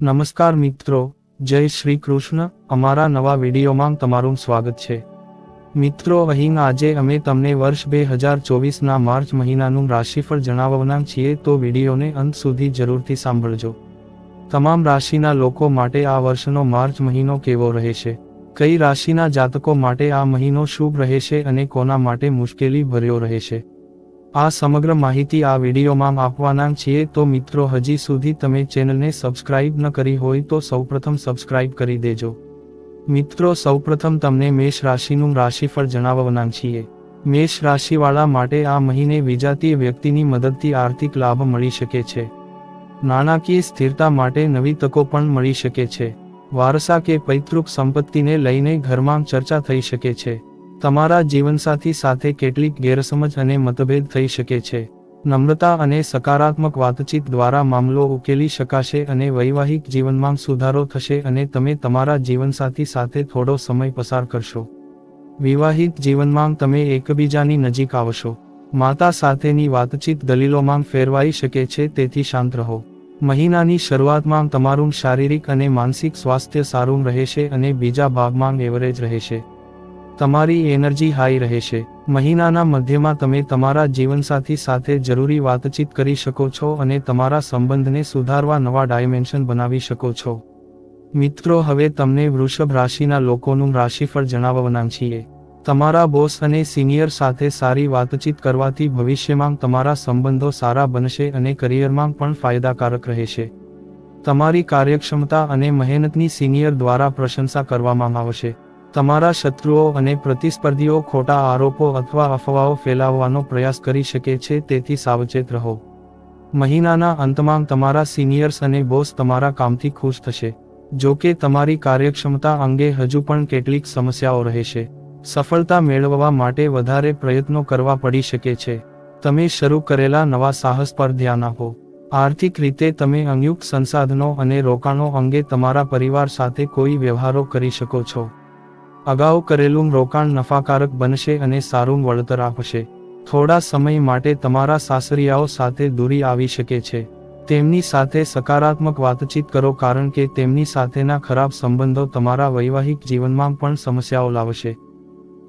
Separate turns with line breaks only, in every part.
નમસ્કાર મિત્રો, જય શ્રી કૃષ્ણ. અમારા નવા વિડીયોમાં તમારું સ્વાગત છે. મિત્રો, અહીં આજે અમે તમને વર્ષ બે હજાર ચોવીસના માર્ચ મહિનાનું રાશિફળ જણાવવાના છીએ તો વિડીયોને અંત સુધી જરૂરથી સાંભળજો. તમામ રાશિના લોકો માટે આ વર્ષનો માર્ચ મહિનો કેવો રહેશે? કઈ રાશિના જાતકો માટે આ મહિનો શુભ રહેશે અને કોના માટે મુશ્કેલી ભર્યો રહેશે? આ સમગ્ર માહિતી આ વિડીયોમાં આપવાના છીએ. તો મિત્રો, હજી સુધી તમે ચેનલને સબસ્ક્રાઇબ ન કરી હોય તો સૌપ્રથમ સબસ્ક્રાઇબ કરી દેજો. મિત્રો, સૌપ્રથમ તમને મેષ રાશિનું રાશિફળ જણાવવાના છીએ. મેષ રાશિવાળા માટે આ મહિને વિજાતીય વ્યક્તિની મદદથી આર્થિક લાભ મળી શકે છે. નાણાકીય સ્થિરતા માટે નવી તકો પણ મળી શકે છે. વારસા કે પૈતૃક સંપત્તિને લઈને ઘરમાં ચર્ચા થઈ શકે છે. તમારા જીવનસાથી સાથે કેટલીક ગેરસમજ અને મતભેદ થઈ શકે છે. નમ્રતા અને સકારાત્મક વાતચીત દ્વારા મામલો ઉકેલી શકાશે અને વૈવાહિક જીવનમાં સુધારો થશે અને તમે તમારા જીવનસાથી સાથે થોડો સમય પસાર કરશો. વિવાહિત જીવનમાં તમે એકબીજાની નજીક આવશો. માતા સાથેની વાતચીત દલીલોમાં ફેરવાઈ શકે છે, તેથી શાંત રહો. મહિનાની શરૂઆતમાં તમારું શારીરિક અને માનસિક સ્વાસ્થ્ય સારું રહેશે અને બીજા ભાગમાં એવરેજ રહેશે. તમારી એનર્જી હાઈ રહેશે. મહિનાના મધ્યમાં તમે તમારા જીવનસાથી સાથે જરૂરી વાતચીત કરી શકો છો અને તમારા સંબંધને સુધારવા નવા ડાયમેન્શન બનાવી શકો છો. મિત્રો, હવે તમને વૃષભ રાશિના લોકોનું રાશિફળ જણાવવાના છીએ. તમારા બોસ અને સિનિયર સાથે સારી વાતચીત કરવાથી ભવિષ્યમાં તમારા સંબંધો સારા બનશે અને કરિયરમાં પણ ફાયદાકારક રહેશે. તમારી કાર્યક્ષમતા અને મહેનતની સિનિયર દ્વારા પ્રશંસા કરવામાં આવશે. તમારા શત્રુઓ અને પ્રતિસ્પર્ધીઓ ખોટા આરોપો અથવા અફવાઓ ફેલાવવાનો પ્રયાસ કરી શકે છે, તેથી સાવચેત રહો. મહિનાના અંતમાં તમારા સિનિયર્સ અને બોસ તમારા કામથી ખુશ થશે. જો કે તમારી કાર્યક્ષમતા અંગે હજુ પણ કેટલીક સમસ્યાઓ રહેશે. સફળતા મેળવવા માટે વધારે પ્રયત્નો કરવા પડી શકે છે. તમે શરૂ કરેલા નવા સાહસ પર ધ્યાન આપો. આર્થિક રીતે તમે અંયુક્ત સંસાધનો અને રોકાણો અંગે તમારા પરિવાર સાથે કોઈ વ્યવહારો કરી શકો છો. અગાઉ કરેલું રોકાણ નફાકારક બનશે અને સારું વળતર આપશે. થોડા સમય માટે તમારા સાસરિયાઓ સાથે દૂરી આવી શકે છે. તેમની સાથે સકારાત્મક વાતચીત કરો કારણ કે તેમની સાથેના ખરાબ સંબંધો તમારા વૈવાહિક જીવનમાં પણ સમસ્યાઓ લાવશે.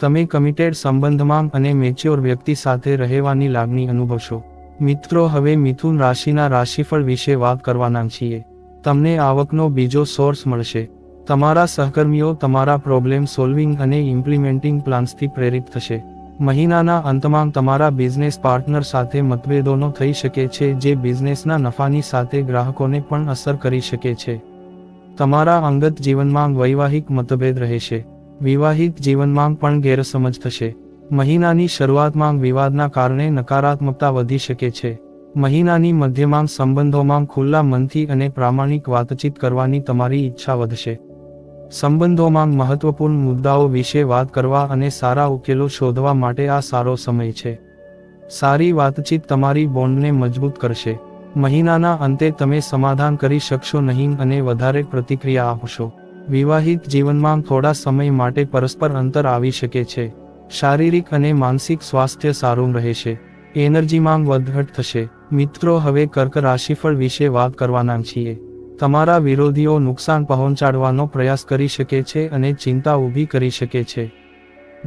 તમે કમિટેડ સંબંધમાં અને મેચ્યોર વ્યક્તિ સાથે રહેવાની લાગણી અનુભવશો. મિત્રો, હવે મિથુન રાશિના રાશિફળ વિશે વાત કરવાના છીએ. તમને આવકનો બીજો સોર્સ મળશે. તમારા સહકર્મીઓ તમારા પ્રોબ્લેમ સોલ્વિંગ અને ઇમ્પ્લિમેન્ટિંગ પ્લાન્સથી પ્રેરિત થશે. મહિનાના અંતમાં તમારા બિઝનેસ પાર્ટનર સાથે મતભેદોનો થઈ શકે છે જે બિઝનેસના નફાની સાથે ગ્રાહકોને પણ અસર કરી શકે છે. તમારા અંગત જીવનમાં વૈવાહિક મતભેદ રહેશે. વિવાહિત જીવનમાં પણ ગેરસમજ થશે. મહિનાની શરૂઆતમાં વિવાદના કારણે નકારાત્મકતા વધી શકે છે. મહિનાની મધ્યમાં સંબંધોમાં ખુલ્લા મનથી અને પ્રામાણિક વાતચીત કરવાની તમારી ઈચ્છા વધશે. સંબંધોમાં મહત્વપૂર્ણ મુદ્દાઓ વિશે વાત કરવા અને સારા ઉકેલો શોધવા માટે આ સારો સમય છે. સારી વાતચીત તમારી બોન્ડને મજબૂત કરશે. મહિનાના અંતે તમે સમાધાન કરી શકશો નહીં અને વધારે પ્રતિક્રિયા આપશો. વિવાહિત જીવનમાં થોડા સમય માટે પરસ્પર અંતર આવી શકે છે. શારીરિક અને માનસિક સ્વાસ્થ્ય સારું રહેશે. એનર્જીમાં વધઘટ થશે. મિત્રો, હવે કર્ક રાશિફળ વિશે વાત કરવાના છીએ. તમારા વિરોધીઓ નુકસાન પહોંચાડવાનો પ્રયાસ કરી શકે છે અને ચિંતા ઊભી કરી શકે છે.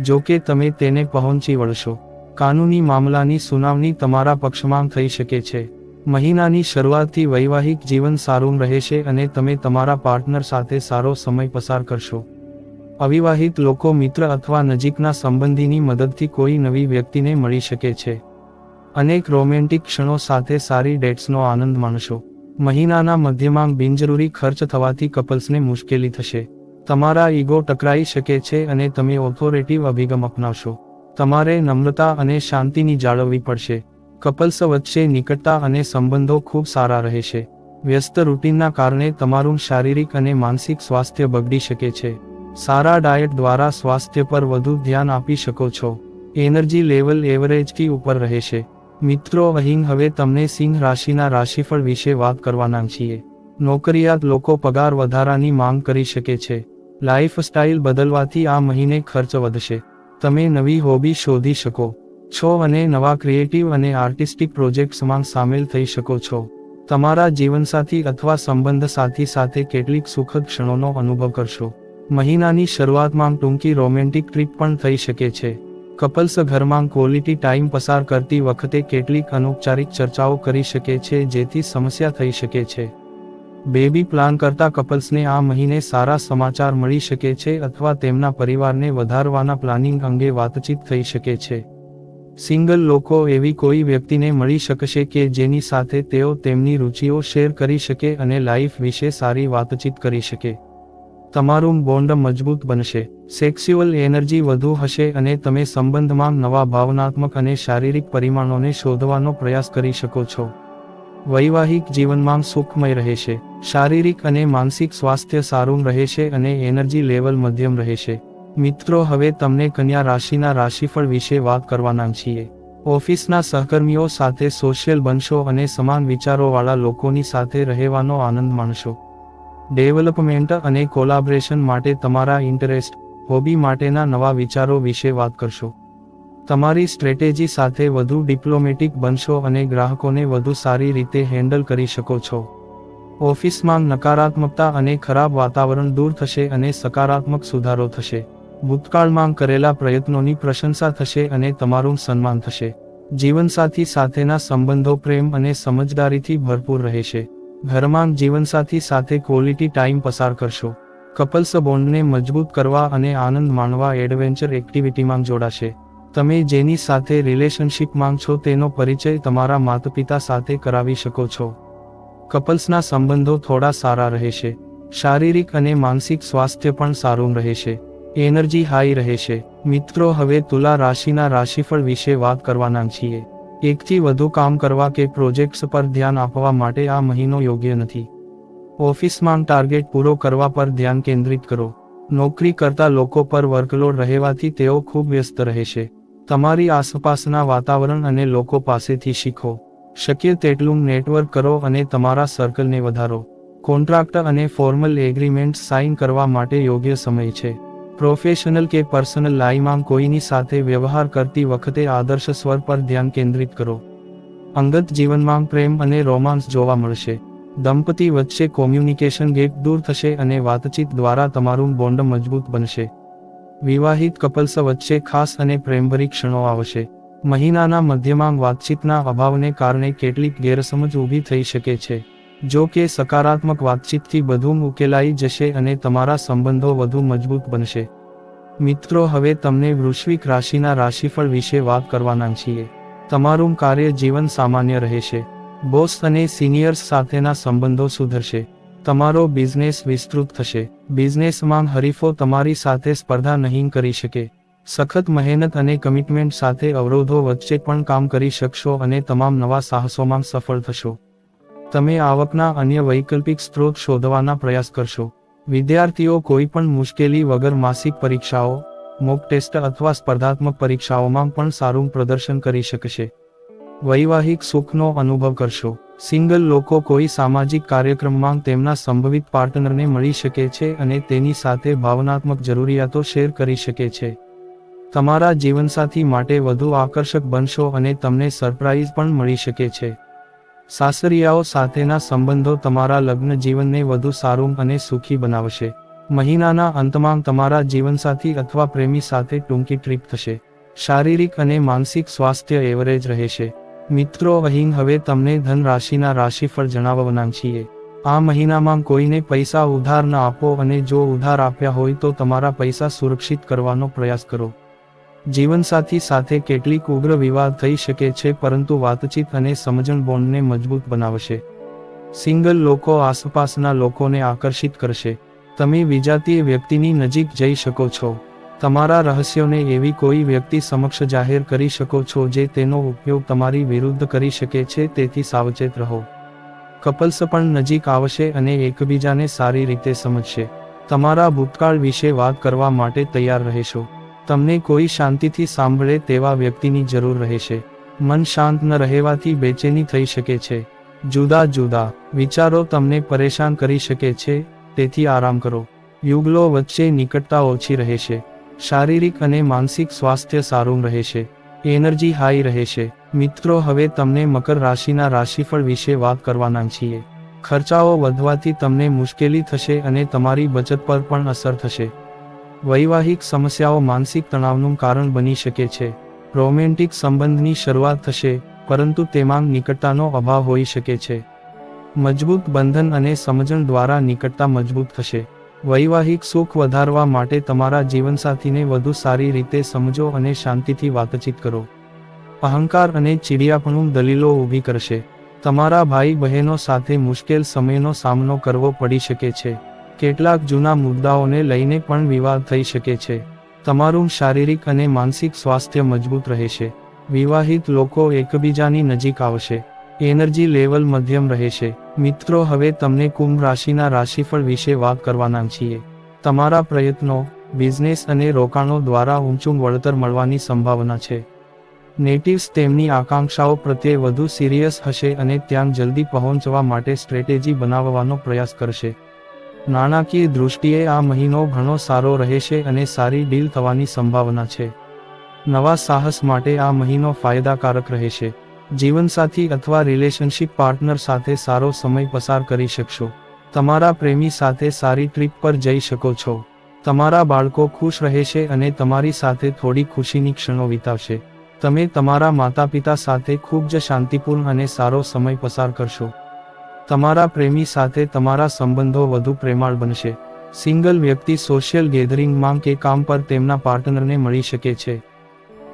જો કે તમે તેને પહોંચી વળશો. કાનૂની મામલાની સુનાવણી તમારા પક્ષમાં થઈ શકે છે. મહિનાની શરૂઆતથી વૈવાહિક જીવન સારું રહેશે અને તમે તમારા પાર્ટનર સાથે સારો સમય પસાર કરશો. અવિવાહિત લોકો મિત્ર અથવા નજીકના સંબંધીની મદદથી કોઈ નવી વ્યક્તિને મળી શકે છે. અનેક રોમેન્ટિક ક્ષણો સાથે સારી ડેટ્સનો આનંદ માણશો. મહિનાના મધ્યમાં બિનજરૂરી ખર્ચ થવાથી કપલ્સને મુશ્કેલી થશે. તમારા ઈગો ટકરાઈ શકે છે અને તમે ઓથોરેટિવ અભિગમ અપનાવશો. તમારે નમ્રતા અને શાંતિની જાળવવી પડશે. કપલ્સ વચ્ચે નિકટતા અને સંબંધો ખૂબ સારા રહેશે. વ્યસ્ત રૂટીનના કારણે તમારું શારીરિક અને માનસિક સ્વાસ્થ્ય બગડી શકે છે. સારા ડાયટ દ્વારા સ્વાસ્થ્ય પર વધુ ધ્યાન આપી શકો છો. એનર્જી લેવલ એવરેજથી ઉપર રહેશે. મિત્રો અહીં હવે તમને સિંહ રાશિના રાશિફળ વિશે વાત કરવાના છીએ. નોકરિયાત લોકો પગાર વધારાની માંગ કરી શકે છે. લાઈફસ્ટાઇલ બદલવાથી આ મહિને ખર્ચ વધશે. તમે નવી હોબી શોધી શકો. છો અને નવા ક્રિએટિવ અને આર્ટિસ્ટિક પ્રોજેક્ટ્સમાં સામેલ થઈ શકો છો. તમારા જીવનસાથી અથવા સંબંધ સાથી સાથે કેટલીક સુખદ ક્ષણોનો અનુભવ કરશો. મહિનાની શરૂઆતમાં ટૂંકી રોમેન્ટિક ટ્રીપ પણ થઈ શકે છે. કપલ્સ ઘરમાં ક્વોલિટી ટાઈમ પસાર કરતી વખતે કેટલીક અનૌપચારિક ચર્ચાઓ કરી શકે છે, જેથી સમસ્યા થઈ શકે છે. બેબી પ્લાન કરતા કપલ્સને આ મહિને સારા સમાચાર મળી શકે છે અથવા તેમના પરિવારને વધારવાના પ્લાનિંગ અંગે વાતચીત થઈ શકે છે. સિંગલ લોકો એવી કોઈ વ્યક્તિને મળી શકશે કે જેની સાથે તેઓ તેમની રુચિઓ શેર કરી શકે અને લાઈફ વિશે સારી વાતચીત કરી શકે. તમારું બોન્ડ મજબૂત બનશે. સેક્સ્યુઅલ એનર્જી વધુ હશે અને તમે સંબંધમાં નવા ભાવનાત્મક અને શારીરિક પરિમાણોને શોધવાનો પ્રયાસ કરી શકો છો. વૈવાહિક જીવનમાં સુખમય રહેશે. શારીરિક અને માનસિક સ્વાસ્થ્ય સારું રહેશે અને એનર્જી લેવલ મધ્યમ રહેશે. મિત્રો, હવે તમને કન્યા રાશિના રાશિફળ વિશે વાત કરવાના છીએ. ઓફિસના સહકર્મીઓ સાથે સોશિયલ બનશો અને સમાન વિચારોવાળા લોકોની સાથે રહેવાનો આનંદ માણશો. ડેવલપમેન્ટ અને કોલાબરેશન માટે તમારા ઇન્ટરેસ્ટ, હોબી માટેના નવા વિચારો વિશે વાત કરશો. તમારી સ્ટ્રેટેજી સાથે વધુ ડિપ્લોમેટિક બનશો અને ગ્રાહકોને વધુ સારી રીતે હેન્ડલ કરી શકો છો. ઓફિસમાં નકારાત્મકતા અને ખરાબ વાતાવરણ દૂર થશે અને સકારાત્મક સુધારો થશે. ભૂતકાળમાં કરેલા પ્રયત્નોની પ્રશંસા થશે અને તમારું સન્માન થશે. જીવનસાથી સાથેના સંબંધો પ્રેમ અને સમજદારીથી ભરપૂર રહેશે. ઘરમાં જીવનસાથી સાથે ક્વોલિટી ટાઈમ પસાર કરશો. કપલ્સ બોન્ડને મજબૂત કરવા અને આનંદ માણવા એડવેન્ચર એક્ટિવિટીમાં જોડાશે. તમે જેની સાથે રિલેશનશિપમાં છો તેનો પરિચય તમારા માતાપિતા સાથે કરાવી શકો છો. કપલ્સના સંબંધો થોડા સારા રહેશે. શારીરિક અને માનસિક સ્વાસ્થ્ય પણ સારું રહેશે. એનર્જી હાઈ રહેશે. મિત્રો, હવે તુલા રાશિના રાશિફળ વિશે વાત કરવાના છીએ. એકથી વધુ કામ કરવા કે પ્રોજેક્ટ્સ પર ધ્યાન આપવા માટે આ મહિનો યોગ્ય નથી. ઓફિસમાં ટાર્ગેટ પૂરો કરવા પર ધ્યાન કેન્દ્રિત કરો. નોકરી કરતા લોકો પર વર્કલોડ રહેવાથી તેઓ ખૂબ વ્યસ્ત રહેશે. તમારી આસપાસના વાતાવરણ અને લોકો પાસેથી શીખો. શક્ય તેટલું નેટવર્ક કરો અને તમારા સર્કલને વધારો. કોન્ટ્રાક્ટ અને ફોર્મલ એગ્રીમેન્ટ સાઇન કરવા માટે યોગ્ય સમય છે. પ્રોફેશનલ કે પર્સનલ લાઈમાં કોઈની સાથે વ્યવહાર કરતી વખતે આદર્શ સ્વર પર ધ્યાન કેન્દ્રિત કરો. અંગત જીવનમાં પ્રેમ અને રોમાન્સ જોવા મળશે. દંપતી વચ્ચે કોમ્યુનિકેશન ગેપ દૂર થશે અને વાતચીત દ્વારા તમારું બોન્ડ મજબૂત બનશે. વિવાહિત કપલ્સ વચ્ચે ખાસ અને પ્રેમભરી ક્ષણો આવશે. મહિનાના મધ્યમાં વાતચીતના અભાવને કારણે કેટલીક ગેરસમજ ઊભી થઈ શકે છે. જો કે સકારાત્મક વાતચીતથી બધું ઉકેલાઈ જશે અને તમારા સંબંધો વધુ મજબૂત બનશે. મિત્રો, હવે તમને વૃશ્વિક રાશિના રાશિફળ વિશે વાત કરવાના છીએ. તમારું કાર્ય જીવન સામાન્ય રહેશે. બોસ અને સિનિયર્સ સાથેના સંબંધો સુધરશે. તમારો બિઝનેસ વિસ્તૃત થશે. બિઝનેસમાં હરીફો તમારી સાથે સ્પર્ધા નહીં કરી શકે. સખત મહેનત અને કમિટમેન્ટ સાથે અવરોધો વચ્ચે પણ કામ કરી શકશો અને તમામ નવા સાહસોમાં સફળ થશો. તમે આવકના અન્ય વૈકલ્પિક સ્ત્રોત શોધવાના પ્રયાસ કરશો. વિદ્યાર્થીઓ કોઈ પણ મુશ્કેલી વગર માસિક પરીક્ષાઓ, મોક ટેસ્ટ અથવા સ્પર્ધાત્મક પરીક્ષાઓમાં પણ સારું પ્રદર્શન કરી શકશે. વૈવાહિક સુખનો અનુભવ કરશો. સિંગલ લોકો કોઈ સામાજિક કાર્યક્રમમાં તેમના સંભવિત પાર્ટનરને મળી શકે છે અને તેની સાથે ભાવનાત્મક જરૂરિયાતો શેર કરી શકે છે. તમારા જીવનસાથી માટે વધુ આકર્ષક બનશો અને તમને સરપ્રાઇઝ પણ મળી શકે છે. સાસરિયાઓ સાથેના સંબંધો તમારા લગ્ન જીવનને વધુ સારું અને સુખી બનાવશે. મહિનાના અંતમાં તમારા જીવનસાથી અથવા પ્રેમી સાથે ટૂંકી ટ્રીપ થશે. શારીરિક અને માનસિક સ્વાસ્થ્ય એવરેજ રહેશે. મિત્રો, અહીં હવે તમને ધન રાશિના રાશિફળ જણાવવાના છીએ. આ મહિનામાં કોઈને પૈસા ઉધાર ન આપો અને જો ઉધાર આપ્યા હોય તો તમારા પૈસા સુરક્ષિત કરવાનો પ્રયાસ કરો. જીવનસાથી સાથે કેટલીક ઉગ્ર વિવાદ થઈ શકે છે, પરંતુ વાતચીત અને સમજણ બોન્ડને મજબૂત બનાવશે. સિંગલ લોકો આસપાસના લોકોને આકર્ષિત કરશે. તમે વિજાતીય વ્યક્તિની નજીક જઈ શકો છો. તમારા રહસ્યોને એવી કોઈ વ્યક્તિ સમક્ષ જાહેર કરી શકો છો જે તેનો ઉપયોગ તમારી વિરુદ્ધ કરી શકે છે, તેથી સાવચેત રહો. કપલ્સ પણ નજીક આવશે અને એકબીજાને સારી રીતે સમજશે. તમારા ભૂતકાળ વિશે વાત કરવા માટે તૈયાર રહેશો. તમને કોઈ શાંતિથી સાંભળે તેવા વ્યક્તિની જરૂર રહેશે. મન શાંત ન રહેવાથી બેચેની થઈ શકે છે. જુદા જુદા વિચારો તમને પરેશાન કરી શકે છે, તેથી આરામ કરો. યુગલો વચ્ચે નિકટતા ઓછી રહેશે. શારીરિક અને માનસિક સ્વાસ્થ્ય સારું રહેશે. એનર્જી હાઈ રહેશે. મિત્રો, હવે તમને મકર રાશિના રાશિફળ વિશે વાત કરવાના છીએ. ખર્ચાઓ વધવાથી તમને મુશ્કેલી થશે અને તમારી બચત પર પણ અસર થશે. વૈવાહિક સમસ્યાઓ માનસિક તણાવનું કારણ બની શકે છે. રોમેન્ટિક સંબંધની શરૂઆત થશે, પરંતુ તેમાં નિકટતાનો અભાવ હોઈ શકે છે. મજબૂત બંધન અને સમજણ દ્વારા નિકટતા મજબૂત થશે. વૈવાહિક સુખ વધારવા માટે તમારા જીવનસાથીને વધુ સારી રીતે સમજો અને શાંતિથી વાતચીત કરો. અહંકાર અને ચીડિયાપણું દલીલો ઊભી કરશે. તમારા ભાઈ બહેનો સાથે મુશ્કેલ સમયનો સામનો કરવો પડી શકે છે. કેટલાક જૂના મુદ્દાઓને લઈને પણ વિવાદ થઈ શકે છે. તમારું શારીરિક અને માનસિક સ્વાસ્થ્ય મજબૂત રહેશે. વિવાહિત લોકો એકબીજાની નજીક આવશે. એનર્જી લેવલ મધ્યમ રહેશે. મિત્રો, હવે તમને કુંભ રાશિના રાશિફળ વિશે વાત કરવાના છીએ. તમારા પ્રયત્નો, બિઝનેસ અને રોકાણો દ્વારા ઊંચું વળતર મળવાની સંભાવના છે. નેટિવ્સ તેમની આકાંક્ષાઓ પ્રત્યે વધુ સિરિયસ હશે અને ત્યાં જલ્દી પહોંચવા માટે સ્ટ્રેટેજી બનાવવાનો પ્રયાસ કરશે. નાણાકીય દૃષ્ટિએ આ મહિનો ઘણો સારો રહેશે અને સારી ડીલ થવાની સંભાવના છે. નવા સાહસ માટે આ મહિનો ફાયદાકારક રહેશે. જીવનસાથી અથવા રિલેશનશિપ પાર્ટનર સાથે સારો સમય પસાર કરી શકશો. તમારા પ્રેમી સાથે સારી ટ્રીપ પર જઈ શકો છો. તમારા બાળકો ખુશ રહેશે અને તમારી સાથે થોડી ખુશીની ક્ષણો વિતાવશે. તમે તમારા માતા પિતા સાથે ખૂબ જ શાંતિપૂર્ણ અને સારો સમય પસાર કરશો. તમારા પ્રેમી સાથે તમારા સંબંધો વધુ પ્રેમાળ બનશે. સિંગલ વ્યક્તિ સોશિયલ ગેધરિંગમાં કે કામ પર તેમના પાર્ટનરને મળી શકે છે.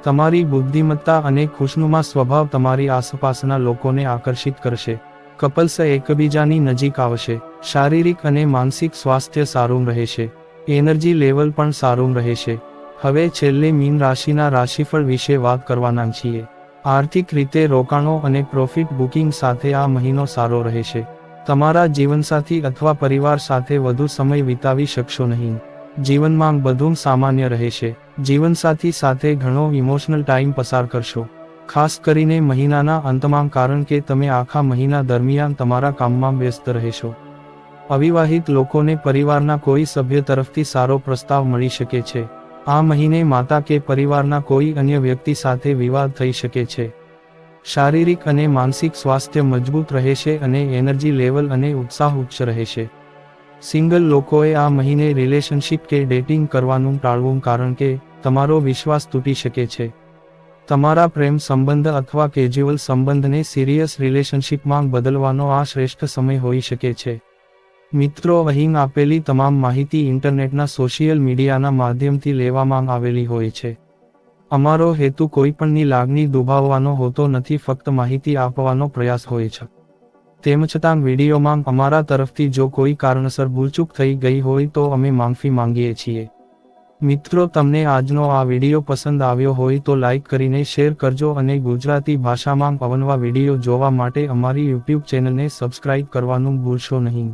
તમારી બુદ્ધિમત્તા અને ખુશનુમા સ્વભાવ તમારી આસપાસના લોકોને આકર્ષિત કરશે. કપલ્સ એકબીજાની નજીક આવશે. શારીરિક અને માનસિક સ્વાસ્થ્ય સારું રહેશે. એનર્જી લેવલ પણ સારું રહેશે. હવે છેલ્લે મીન રાશિના રાશિફળ વિશે વાત કરવાના છીએ. આર્થિક રીતે રોકાણો અને પ્રોફિટ બુકિંગ સાથે આ મહિનો સારો રહેશે. તમારા જીવનસાથી અથવા પરિવાર સાથે વધુ સમય વિતાવી શકશો નહીં. જીવનમાં બધું સામાન્ય રહેશે. જીવનસાથી સાથે ઘણો ઇમોશનલ ટાઈમ પસાર કરશો. ખાસ કરીને મહિનાના અંતમાં કારણ કે તમે આખા મહિના દરમિયાન તમારા કામમાં વ્યસ્ત રહેશો. અવિવાહિત લોકોને પરિવારના કોઈ સભ્ય તરફથી સારો પ્રસ્તાવ મળી શકે છે. આ મહિને માતા કે પરિવારના કોઈ અન્ય વ્યક્તિ સાથે વિવાદ થઈ શકે છે. શારીરિક અને માનસિક સ્વાસ્થ્ય મજબૂત રહેશે અને એનર્જી લેવલ અને ઉત્સાહ ઉચ્ચ રહેશે. સિંગલ લોકોએ આ મહિને રિલેશનશિપ કે ડેટિંગ કરવાનું ટાળવું કારણ કે તમારો વિશ્વાસ તૂટી શકે છે. તમારા પ્રેમ સંબંધ અથવા કેજ્યુઅલ સંબંધને સિરિયસ રિલેશનશિપમાં બદલવાનો આ શ્રેષ્ઠ સમય હોઈ શકે છે. મિત્રો, અહીં આપેલી તમામ માહિતી ઇન્ટરનેટના સોશિયલ મીડિયાના માધ્યમથી લેવામાં આવેલી હોય છે. અમારો હેતુ કોઈપણની લાગણી દુભાવવાનો હોતો નથી, ફક્ત માહિતી આપવાનો પ્રયાસ હોય છે. તેમ છતાં, વિડીયોમાં અમારા તરફથી જો કોઈ કારણસર ભૂલચૂક થઈ ગઈ હોય તો અમે માફી માંગીએ છીએ. મિત્રો, તમને આજનો આ વીડિયો પસંદ આવ્યો હોય તો લાઈક કરીને શેર કરજો અને ગુજરાતી ભાષામાં અવનવા વીડિયો જોવા માટે અમારી યુટ્યુબ ચેનલને સબસ્ક્રાઇબ કરવાનું ભૂલશો નહીં.